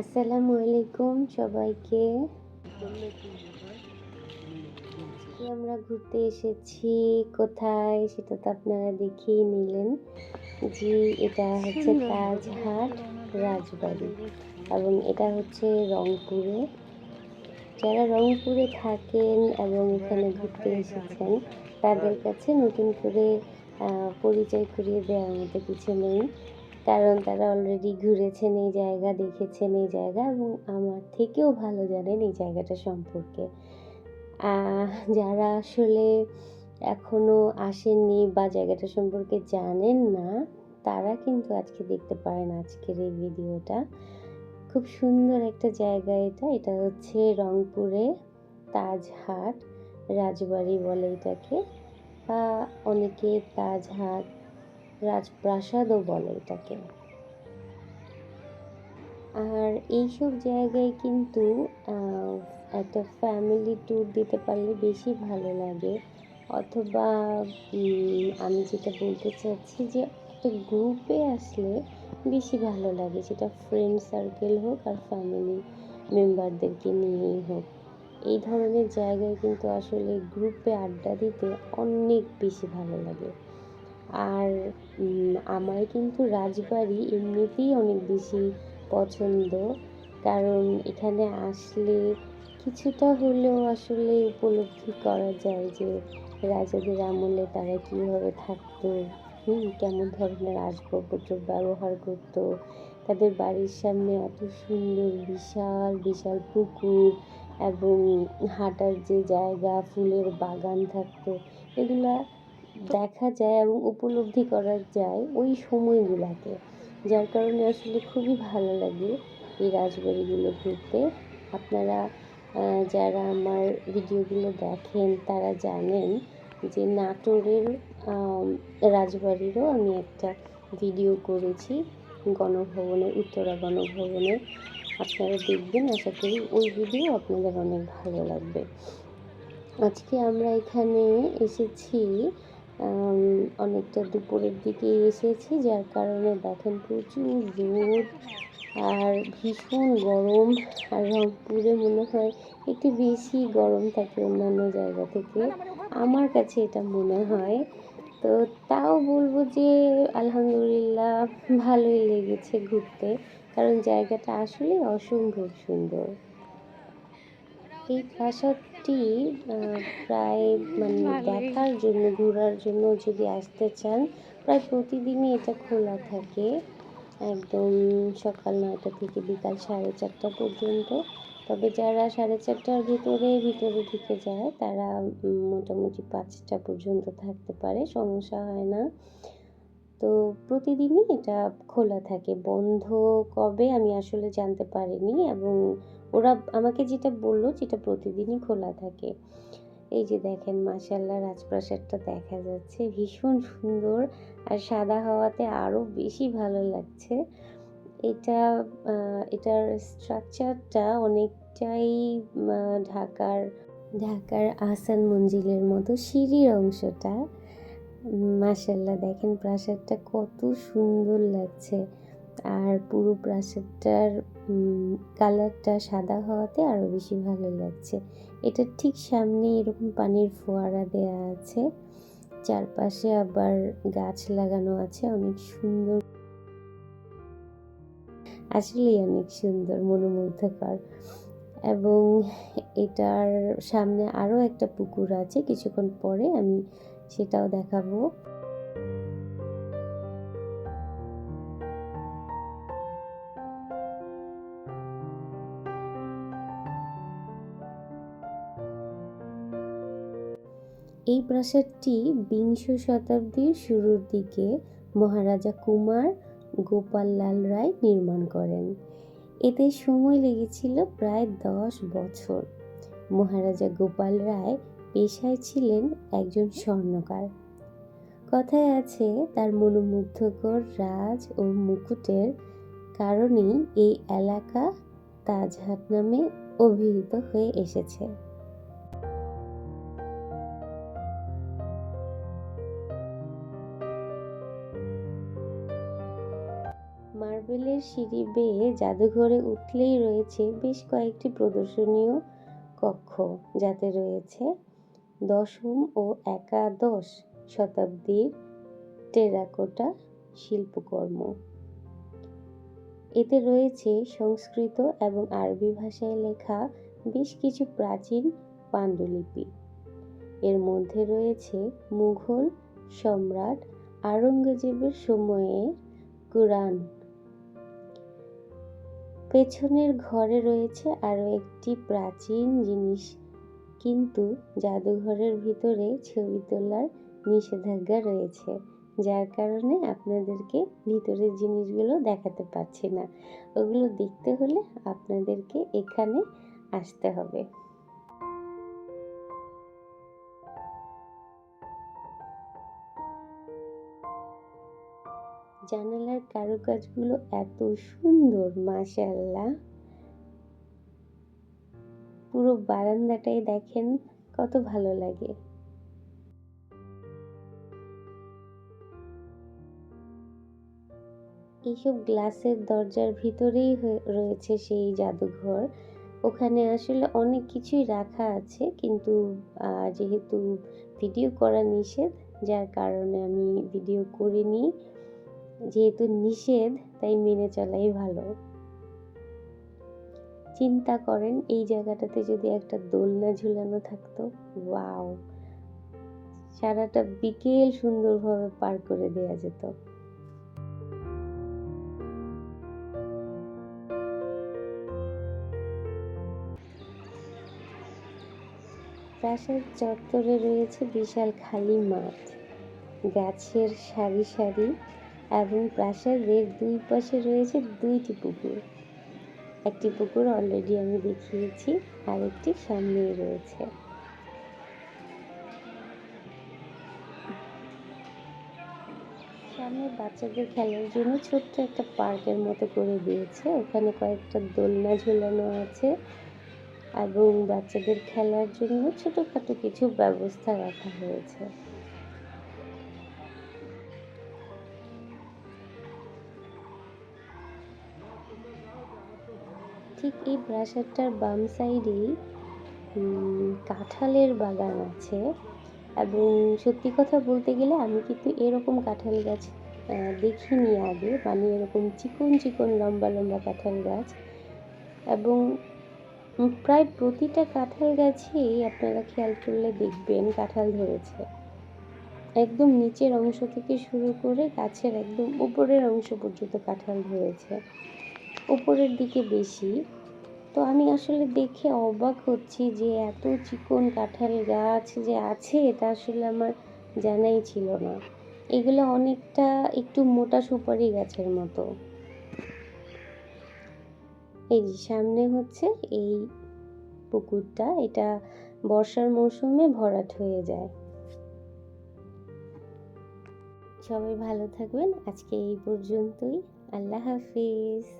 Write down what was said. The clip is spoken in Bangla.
আসসালামু আলাইকুম সবাইকে। আমরা ঘুরতে এসেছি কোথায় সেটা তো আপনারা দেখিয়ে নিলেন যে এটা হচ্ছে তাজহাট রাজবাড়ি এবং এটা হচ্ছে রংপুরে। যারা রংপুরে থাকেন এবং এখানে ঘুরতে এসেছেন তাদের কাছে নতুন করে পরিচয় করিয়ে দেওয়ার মতো কিছু নেই। কারণ তারা অলরেডি ঘুরেছেন এই জায়গা, দেখেছেন এই জায়গা এবং আমার থেকেও ভালো জানেন এই জায়গাটা সম্পর্কে। যারা আসলে এখনও আসেননি বা জায়গাটা সম্পর্কে জানেন না, তারা কিন্তু আজকে দেখতে পারেন আজকের এই ভিডিওটা। খুব সুন্দর একটা জায়গা এটা। এটা হচ্ছে রংপুরে তাজহাট, রাজবাড়ি বলে এটাকে। বা অনেকে তাজহাট রাজপ্রাসাদও বলে এটাকে। আর এইসব জায়গায় কিন্তু একটা ফ্যামিলি ট্যুর দিতে পারলে বেশি ভালো লাগে। অথবা আমি যেটা বলতে চাচ্ছি যে, একটা গ্রুপে আসলে বেশি ভালো লাগে। সেটা ফ্রেন্ড সার্কেল হোক আর ফ্যামিলি মেম্বারদেরকে নিয়েই হোক। এই ধরনের জায়গায় কিন্তু আসলে গ্রুপে আড্ডা দিতে অনেক বেশি ভালো লাগে। আর আমার কিন্তু রাজবাড়ি এমনিতেই অনেক বেশি পছন্দ। কারণ এখানে আসলে কিছুটা হলেও আসলে উপলব্ধি করা যায় যে রাজাদের আমলে তারা কীভাবে থাকতো, হুম, কেমন ধরনের আসবাবপত্র ব্যবহার করতো। তাদের বাড়ির সামনে এত সুন্দর, বিশাল বিশাল পুকুর এবং হাঁটার যে জায়গা, ফুলের বাগান থাকতো, এগুলা দেখা যায় এবং উপলব্ধি করা যায় ওই সময়গুলোতে। যার কারণে আসলে খুবই ভালো লাগে এই রাজবাড়িগুলো ঘুরতে। আপনারা যারা আমার ভিডিওগুলো দেখেন তারা জানেন যে নাটোরের রাজবাড়িরও আমি একটা ভিডিও করেছি গণভবনের উত্তরা গণভবনে। আপনারা দেখবেন, আশা করি ওই ভিডিও আপনাদের অনেক ভালো লাগবে। আজকে আমরা এখানে এসেছি অনেকটা দুপুরের দিকে এসেছি, যার কারণে দেখেন প্রচুর রোদ আর ভীষণ গরম। আর রংপুরে মনে হয় একটু বেশি গরম থাকে অন্যান্য জায়গা থেকে। আমার কাছে এটা মনে হয়। তো তাও বলব যে, আলহামদুলিল্লাহ ভালোই লেগেছে ঘুরতে, কারণ জায়গাটা আসলে অসম্ভব সুন্দর। এই প্রাসাদটি আহ, প্রায় মানে দেখার জন্য ঘোরার জন্য যদি আসতে চান প্রায় প্রতিদিনই এটা খোলা থাকে। একদম সকাল নয়টা থেকে বিকাল সাড়ে চারটা পর্যন্ত। তবে যারা সাড়ে চারটার ভিতরে ভিতরে ঢুকে যায় তারা মোটামুটি পাঁচটা পর্যন্ত থাকতে পারে সমস্যা হয় না। তো প্রতিদিনই এটা খোলা থাকে। বন্ধ কবে আমি আসলে জানতে পারিনি এবং ওরা আমাকে যেটা বলল যেটা প্রতিদিনই খোলা থাকে। এই যে দেখেন মাসাল্লাহ রাজপ্রাসাদটা দেখা যাচ্ছে। ভীষণ সুন্দর আর সাদা হাওয়াতে আরও বেশি ভালো লাগছে। এটা এটার স্ট্রাকচারটা অনেকটাই ঢাকার ঢাকার আহসান মঞ্জিলের মতো সিঁড়ির অংশটা। মাসাল্লাহ দেখেন প্রাসাদটা কত সুন্দর লাগছে। আর পুরো প্রাসাদটার কালারটা সাদা হওয়াতে আরও বেশি ভালো লাগছে। এটার ঠিক সামনে এরকম পানির ফোয়ারা দেয়া আছে। চারপাশে আবার গাছ লাগানো আছে, অনেক সুন্দর। আসলেই অনেক সুন্দর, মনোমুগ্ধকর। এবং এটার সামনে আরও একটা পুকুর আছে, কিছুক্ষণ পরে আমি সেটাও দেখাবো। এই প্রাসাদটি বিংশ শতাব্দীর শুরুর দিকে মহারাজা কুমার গোপাললাল রায় নির্মাণ করেন। এতে সময় লেগেছিল প্রায় দশ বছর। মহারাজা গোপাল রায় পেশায় ছিলেন একজন স্বর্ণকার। কথায় আছে, তার মনোমুগ্ধকর রাজ ও মুকুটের কারণেই এই এলাকা তাজহাট নামে অভিহিত হয়ে এসেছে। মার্বেলের সিঁড়ি বেয়ে জাদুঘরে উঠলেই রয়েছে বেশ কয়েকটি প্রদর্শনীয় কক্ষ, যাতে রয়েছে দশম ও একাদশ শতাব্দীর টেরাকোটা শিল্পকর্ম। এতে রয়েছে সংস্কৃত এবং আরবি ভাষায় লেখা বেশ কিছু প্রাচীন পাণ্ডুলিপি। এর মধ্যে রয়েছে মুঘল সম্রাট আওরঙ্গজেবের সময়ে কুরআন পেছনের ঘরে রয়েছে আরও একটি প্রাচীন জিনিস। কিন্তু জাদুঘরের ভিতরে ছবি তোলার নিষেধাজ্ঞা রয়েছে, যার কারণে আপনাদেরকে ভিতরের জিনিসগুলো দেখাতে পারছি না। ওগুলো দেখতে হলে আপনাদেরকে এখানে আসতে হবে। জানালার কারুকাজগুলো এত সুন্দর, মাশাআল্লাহ। পুরো বারান্দাটাই দেখেন কত ভালো লাগে। এইসব গ্লাসের দরজার ভিতরেই রয়েছে সেই জাদুঘর। ওখানে আসলে অনেক কিছুই রাখা আছে, কিন্তু যেহেতু ভিডিও করা নিষেধ, যার কারণে আমি ভিডিও করিনি। যেহেতু নিষেধ, তাই মেনে চলাই ভালো। চিন্তা করেন, এই জায়গাটাতে যদি একটা দোলনা ঝুলানো থাকতো, ওয়াও! সারাটা বিকেল সুন্দরভাবে পার করে দেওয়া যেত। প্রাসাদ চত্বরে রয়েছে বিশাল খালি মাঠ। গাছের সারি সারি এবং প্রাসাদের দুই পাশে রয়েছে দুইটি পুকুর। একটি পুকুর অলরেডি আমি দেখিয়েছি আর একটি সামনেই রয়েছে। সামনে বাচ্চাদের খেলার জন্য ছোট্ট একটা পার্কের মতো করে দিয়েছে। ওখানে কয়েকটা দোলনা ঝুলানো আছে এবং বাচ্চাদের খেলার জন্য ছোটোখাটো কিছু ব্যবস্থা রাখা হয়েছে। ঠিক এই প্রাসাদটার বাম সাইডেই কাঁঠালের বাগান আছে। এবং সত্যি কথা বলতে গেলে আমি কিন্তু এরকম কাঁঠাল গাছ দেখিনি আগে। মানে এরকম চিকন চিকন লম্বা লম্বা কাঁঠাল গাছ। এবং প্রায় প্রতিটা কাঁঠাল গাছেই আপনারা খেয়াল করলে দেখবেন কাঁঠাল ধরেছে। একদম নিচের অংশ থেকে শুরু করে গাছের একদম উপরের অংশ পর্যন্ত কাঁঠাল ধরেছে। উপরের দিকে বেশি। তো আমি আসলে দেখে অবাক হচ্ছি যে এত চিকন কাঁঠাল গাছ যে আছে, এটা আসলে আমার জানাই ছিল না। এগুলো অনেকটা একটু মোটা সুপারি গাছের মতো। এই যে সামনে হচ্ছে এই পুকুরটা, এটা বর্ষার মৌসুমে ভরাট হয়ে যায়। সবাই ভালো থাকবেন। আজকে এই পর্যন্তই। আল্লাহ হাফিজ।